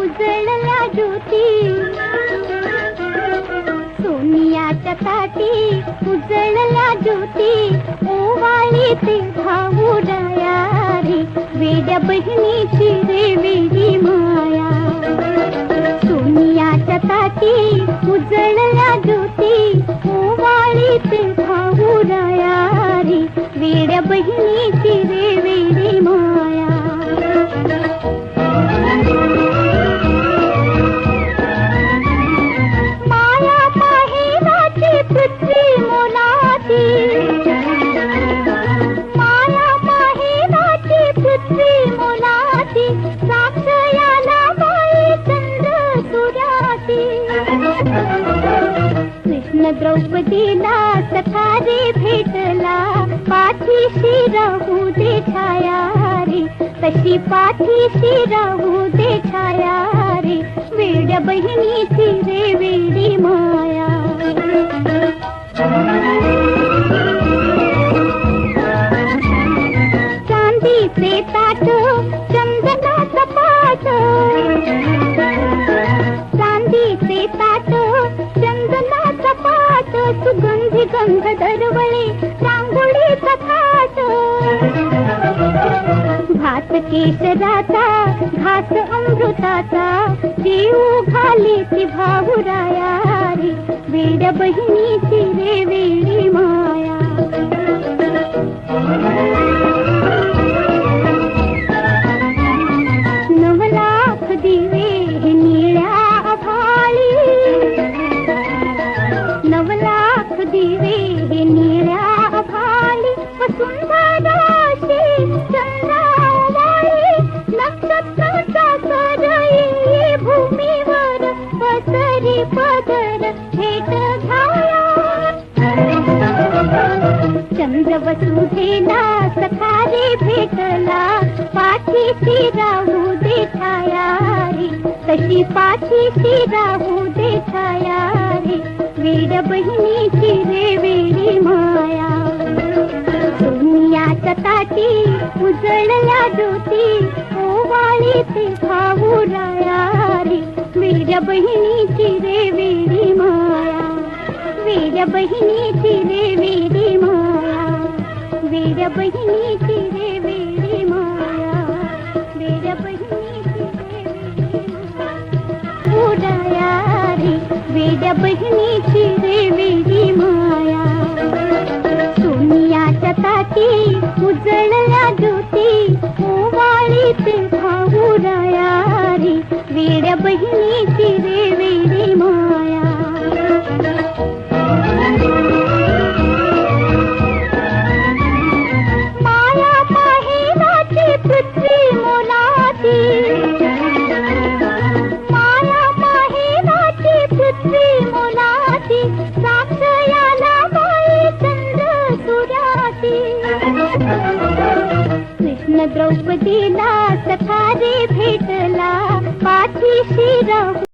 उजळल्या ज्योती. सोनियाच्या ताटी उजळल्या ज्योती. ओवाळी ते भाऊ रे वेड्या बहिणीची द्रौपदीला सखारी भेटला पाठीशी राहू दे छाया रे। तशी पाठीशी राहू दे छाया रे। वेड्या बहिणीची रे वेडी माया। चांदीचे ताट रंग दरवळे रांगोळीचा थाट भात केशराचा घास अमृताचा देऊ घाली ती भाऊराया रे बहिणीची रे वेळी माया. चन्द्र वसमु दास खारे भेटला पाठिति राहु देखा ती पाठिति राहु देखा वीर बहिणीची वेड बहिणीची रे वेडी माया वेड्या बहिणीची रे वेडी माया वेड्या बहिणीची रे वेडी माया वेड्या बहिणीची रे वेडी माया। उडाया रे वेड्या बहिणीची रे वेडी माया। सोनियाच्या ताटी उजळल्या कृष्ण द्रौपदीला सखारे भेटला पाठीशी राहू